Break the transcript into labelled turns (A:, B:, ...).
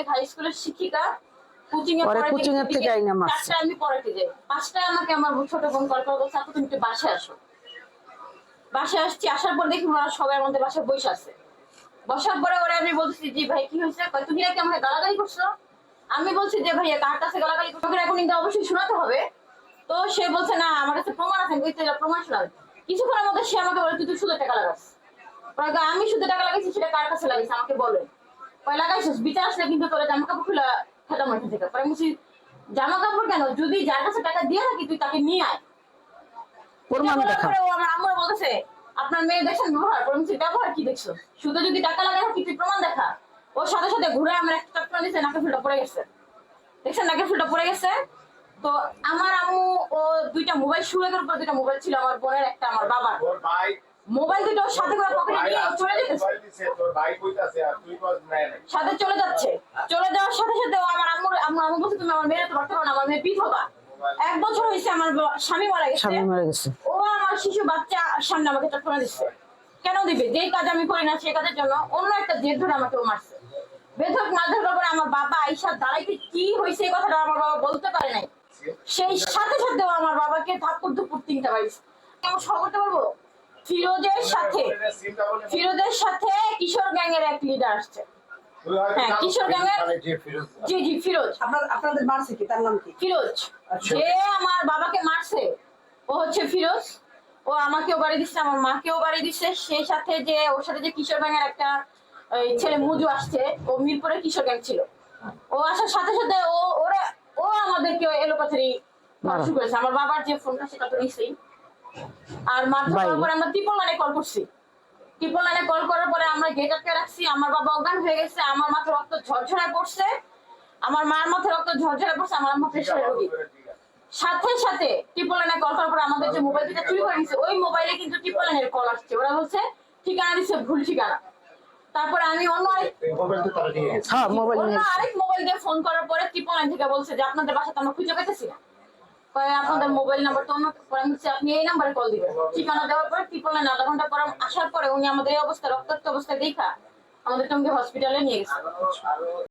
A: সাবেক হাই স্কুলের শিক্ষিকা কোচিং এ
B: পরে
A: পড়াতে
B: এর থেকে আইনা মারছে।
A: চারটায় আমি পড়াতে যাই। পাঁচটায় আমাকে আমার ছোট বোন কল করে বলছে আপু তুমি একটু বাসায় আসো। বাসায় আসছি আসার পর দেখি ওরা সবাই আমাদের বাসায় বসে আছে। বসার পরে ওরা আমি বলছি জি ভাই কি হয়েছে? তুমি নাকি আমাকে গালাগালি করছ? আমি বলছি যে ভাইয়া কার কাছে গালাগালি করছ। এখন কিন্তু অবশ্যই শোনাতে হবে। তো সে বলছে না আমার কাছে প্রমাণ আছে আমি প্রমাণ শোনাবে। কিছুক্ষণের মধ্যে সে আমাকে বলে তুই তুই শুধু টাকা লাগাস। আমি শুধু টাকা লাগাইছি সেটা কার কাছে লাগাইছি? আমাকে বলে। বিচার আসলে কিন্তু তোর জামা কাপড় খুলে খেতাম থেকে পরে বলছি, জামা কাপড় কেন? যদি যার কাছে টাকা দিয়ে থাকি তুই তাকে নিয়ে আয়।
B: প্রমাণ দেখা।
A: ও আমার আম্মু বলতেছে আপনার মেয়ে দেখছেন ব্যবহার? করে বলছি, ব্যবহার কি দেখছ? শুধু যদি টাকা কি তুই প্রমাণ দেখা। ওর সাথে সাথে ঘুরে আমার একটা চটকা নাকে ফুলটা পড়ে গেছে। দেখছেন? নাকে ফুলটা পড়ে গেছে। তো আমার আম্মু ও দুইটা মোবাইল সুরেগের উপর দুইটা মোবাইল ছিল আমার বোনের একটা আমার বাবার। মোবাইল দুটো ওর সাথে করে পকেটে নিয়ে চলে সাথে চলে যাচ্ছে। চলে যাওয়ার সাথে সাথে আমার আম্মুর আম্মু আম্মু বলছে তুমি আমার মেয়ের তো রাখতে পারো না আমার মেয়ে বিধবা এক বছর হয়েছে আমার স্বামী মারা গেছে।
B: স্বামী মারা গেছে।
A: ও আমার শিশু বাচ্চা সামনে আমাকে চটকনা দিচ্ছে কেন দিবে? যেই কাজ আমি করি না সেই কাজের জন্য অন্য একটা জেদ ধরে আমাকে ও মারছে। বেধক মারধর পরে আমার বাবা আইসা দাঁড়াইতে কি হয়েছে এই কথাটা আমার বাবা বলতে পারে নাই। সেই সাথে সাথে আমার বাবাকে থাপ্পড় দুপুর তিনটা বাড়িছে। কেমন সহ করতে পারব? ফিরোজের সাথে ফিরোজের সাথে কিশোর গ্যাং এর এক লিডার আসছে। হ্যাঁ, কিশোর
C: ফিরোজ
A: গ্যাংয়ের-
C: যে ফিরোজ না।
A: জি জি ফিরোজ।
D: আপনার আপনাদের মারছে কি? তার নাম কি?
A: ফিরোজ।
D: আচ্ছা।
A: যে আমার বাবাকে মারছে ও হচ্ছে ফিরোজ। ও আমাকেও বাড়ি দিচ্ছে আমার মাকেও বাড়ি দিচ্ছে। সেই সাথে যে ওর সাথে যে কিশোর গ্যাংয়ের একটা ওই ছেলে মুজু আসছে ও মিরপুরে কিশোর গ্যাং ছিল। ও আসার সাথে সাথে ও ওরা ও আমাদেরকে এলোপাথারি শুরু করেছে। আমার বাবার যে ফোনটা সেটা তো নিছেই আর। করার পরে আমরা ট্রিপল লাইনে কল করছি। ট্রিপল লাইনে কল করার পরে আমরা গেট আটকে রাখছি আমার বাবা অজ্ঞান হয়ে গেছে আমার মাথায় রক্ত ঝরঝরায় পড়ছে আমার মার মাথায় রক্ত ঝরঝরায় পড়ছে আমার আম্মা প্রেশারের রোগী সাথে সাথে ট্রিপল লাইনে কল করার পর আমাদের যে মোবাইল দুটা চুরি করে নিছে ওই মোবাইলে কিন্তু ট্রিপল লাইনের কল আসছে। ওরা বলছে ঠিকানা দিচ্ছে ভুল ঠিকানা। তারপরে আমি অন্য আরেক
C: মোবাইল তো
B: হ্যাঁ মোবাইল
A: অন্য আরেক মোবাইল দিয়ে ফোন করার পরে ট্রিপল লাইন থেকে বলছে যে আপনাদের বাসাতে আমরা খুঁজে পেতেছি না। কয়ে আপনাদের মোবাইল নাম্বার তো পরে আপনি এই নাম্বারে কল দিবেন। ঠিকানা দেওয়ার পরে ট্রিপল লাইন আধা ঘণ্টা পর আসার পরে উনি আমাদের এই অবস্থা, রক্তাক্ত অবস্থায় দেখা আমাদের টঙ্গী হসপিটালে নিয়ে গেছে।